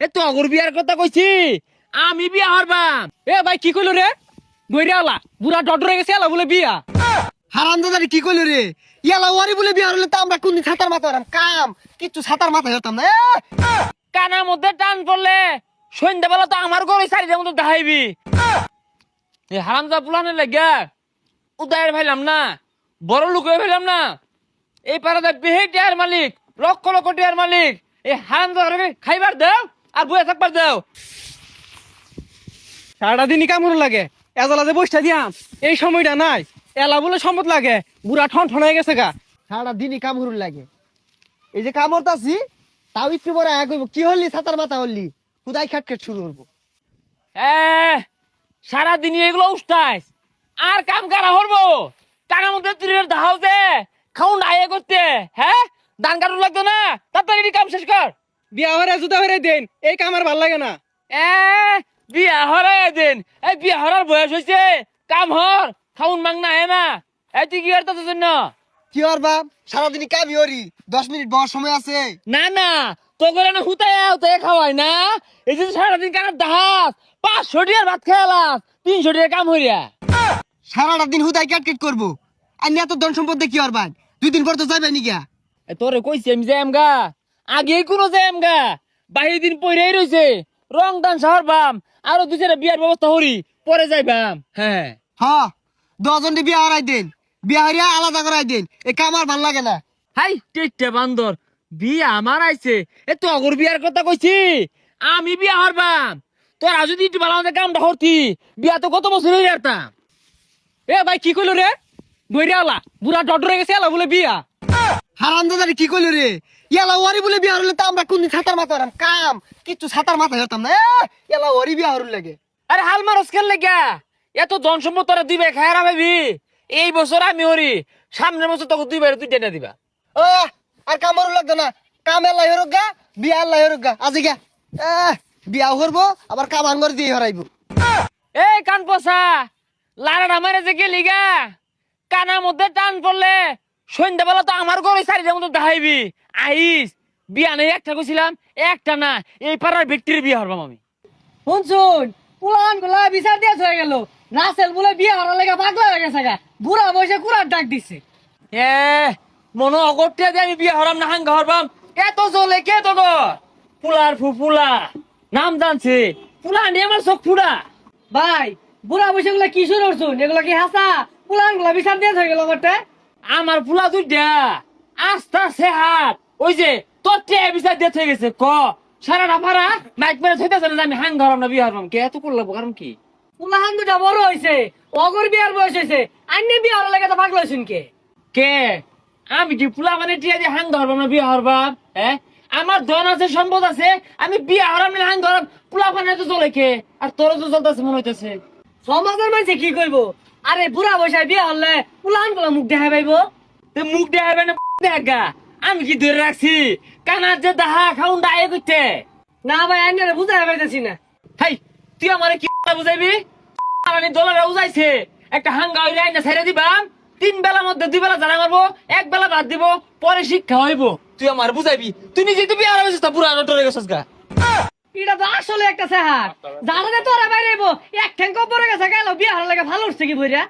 এ তগর বিয়ার কথা কইছি? আমি বিয়া হরবাম। এ ভাই কি কইলো রে? বইরাওলা বুড়া ডডরে গেছে এলা বলে বিয়া। হারাম দাদারি কি কইলো রে? ইয়ালা ওয়ারি বলে বিয়া হলে তো আমরা কোনদিন ছাতার মাথা হতাম? কাম কিচ্ছু ছাতার মাথা হতাম না এ! কানার মধ্যে টান পড়লে সন্ধ্যাবেলা তো আমার ঘরে চারিটার মধ্যে দেখাইবি। এই হারামদা পুলানে লাগে উদয়ের ভাইলাম না বড় লোক হয়ে ভাইলাম না। এই পাড়াতে বেহে টিয়ার মালিক লক্ষ লক্ষ টিয়ার মালিক এই হারামদা খাইবার দাও। আর বয়ে থাকবার দাও। সারাটা দিনই কামড় লাগে এজলা যে বসটা দিয়াম এই সময়টা নাই এলা বলে সম্পদ লাগে বুড়া ঠন ঠন হয়ে গেছে গা। সারা দিনই কাম হরুন লাগে। এই যে কাম হরতাছি তাও একটু বড় এক হইব। কি হলি ছাতার মাথা হলি? খুদাই খাট খাট শুরু করব। এ সারাদিন এগুলো উস্তাইস আর কাম কারা হরবো টাকার মধ্যে তুলের ধাও দে খাউন আয়ে করতে। হ্যাঁ? দান কাটু লাগতো না? তাড়াতাড়ি কাম শেষ কর। বিয়া হরে জুতা হরে দেন এই কাম আর ভালো লাগে না। এ বিয়া হরাই দিন এই বিয়া হরার বয়স হয়েছে কাম হর খাউন মাং না না এই তুই কি করতে জন্য? কি আর বাপ হরি দশ মিনিট সময় আছে। না না তো করে না হুতায় হুতায় খাওয়াই না এই যে সারাদিন কানার দাহাস পাঁচশো টিয়ার ভাত তিনশো কাম হইয়া সারাটা দিন হুদাই কাট কাট করব আর এত ধন সম্পদ দিয়ে কি আর বান দুই দিন পর তো যাবে নি গিয়া তোরে কইছি আমি যাইম গা আগেই কোনো যাইম গা বাহির দিন পইরাই রইছে রং দান শহর বাম আরও দুই চারটা বিয়ার ব্যবস্থা হরি পরে যাইবাম। হ্যাঁ। হ্যাঁ দশজন বিয়া হারাই দেন বিয়া হারিয়া আলাদা করাই দিন এ কাম আর ভালো লাগে না। হাই টেটে বান্দর বিয়া আমার আইছে এ তো অগর বিয়ার কথা কইছি আমি বিয়া হরবাম তোরা যদি একটু ভালো আমাদের কামটা হরতি বিয়া তো কত বছর হয়ে এ ভাই কি কইলো রে? বইরাওলা বুড়া ডডরে গেছে এলা বলে বিয়া। হারাম দাদারি কি কইলো রে? ইয়ালা ওয়ারি বলে বিয়া হলে তো আমরা কোনদিন ছাতার মাথা হতাম কাম। কিচ্ছু ছাতার মাথা হতাম না। এ! ইয়ালা ওয়ারি বিয়া হরুন লাগে। আরে হাল মারস খেল লেগা? এত ধন সম্পদ তোরা দিবে খায়রা ভাবি। এই বছর আমি হরি সামনের বছর তোকে দুই বাইরে তুই টেনে দিবা। ও আর কাম হরুন লাগতো না। কাম এলাই হরুক গা বিয়া এলাই হরুক গা। আজি গা। এ, বিয়া হরবো আবার কাম আঙ্গর দিয়ে হরাইবো। এই কান পচা লাড়াটা মারে যে গেলি গা কানার মধ্যে টান পড়লে সন্ধ্যাবেলা তো আমার ঘরে চারিটার মধ্যে দেখাইবি। আইস বিয়া নেই একটা কইছিলাম একটা না। এই পাড়ার ব্যক্তির বিয়া হরবাম আমি। শুনছুন পুলানগুলা বিচার দিয়ে হয়ে গেল। রাসেল বলে বিয়া হওয়ার লেগে পাগলা হয়ে গেছে গা। বুড়া বসে কুড়ার ডাক দিছে। এ মনে অগরতে দিয়ে আমি বিয়া হরাম না হাঙ্গা হরবাম। এত জলে কে তো পুলার ফুপুলা নাম জানছে। পুলা নিয়ে আমার চোখ ফুড়া। ভাই বুড়া বসে গুলা কি শুরু করছুন এগুলা কি হাসা? পুলানগুলা বিচার দিয়ে হয়ে গেল বটে আমার ফুলা দুইটা। আস্তা সে হাত ওই যে তোর টেয়া বিচার দিয়ে গেছে? ক? সারাটা পারা মাইক মেরে না যে আমি হাং না কে এত কারণ কি? পুলাহান দুটা বড় হয়েছে অগর বিয়ার বয়স হয়েছে আন্য বিয়া হওয়ার লেগে তো পাগলা হয়েছুন কে? কে? আমি কি ফুলা মানে টিয়া দিয়ে হাং ধরবাম না বিয়ে হরবাম? হ্যাঁ? আমার ধন আছে সম্পদ আছে। আমি বিয়ে হরাম না হাং ধরাম। ফুলা মানে তো চলে কে? আর তোর তো চলতেছে মনে হইতেছে। সমাজের মানুষে কি করব আরে বুড়া বসায় বিয়া হলে পুলাহানগুলা মুখ দেখা পাইব? তে মুখ দেখাবে না দেখা আমি কি ধরে রাখছি? কানার যে দাহা খাউন দায়ে করতে না ভাই আইনারে বুঝাই পাইতেছি না। হাই তুই আমারে কি বুঝাইবি? মানে ডলারে উজাইছে। একটা হাঙ্গা হইলে আইনা ছেড়ে দিবাম তিন বেলা মধ্যে দুই বেলা জানা মারবো এক বেলা বাদ দিব পরে শিক্ষা হইব। তুই আমার বুঝাইবি? তুই নিজে তুই বিয়ার হয়েছিস তা পুরা নটরে গেছিস গা। এটা তো আসলে একটা সেহার দাঁড়াতে তোরা বাইরে এক ঠ্যাঙ্ক পরে গেছে গেল বিয়ে হার লাগে ভালো উঠছে কি বইরা?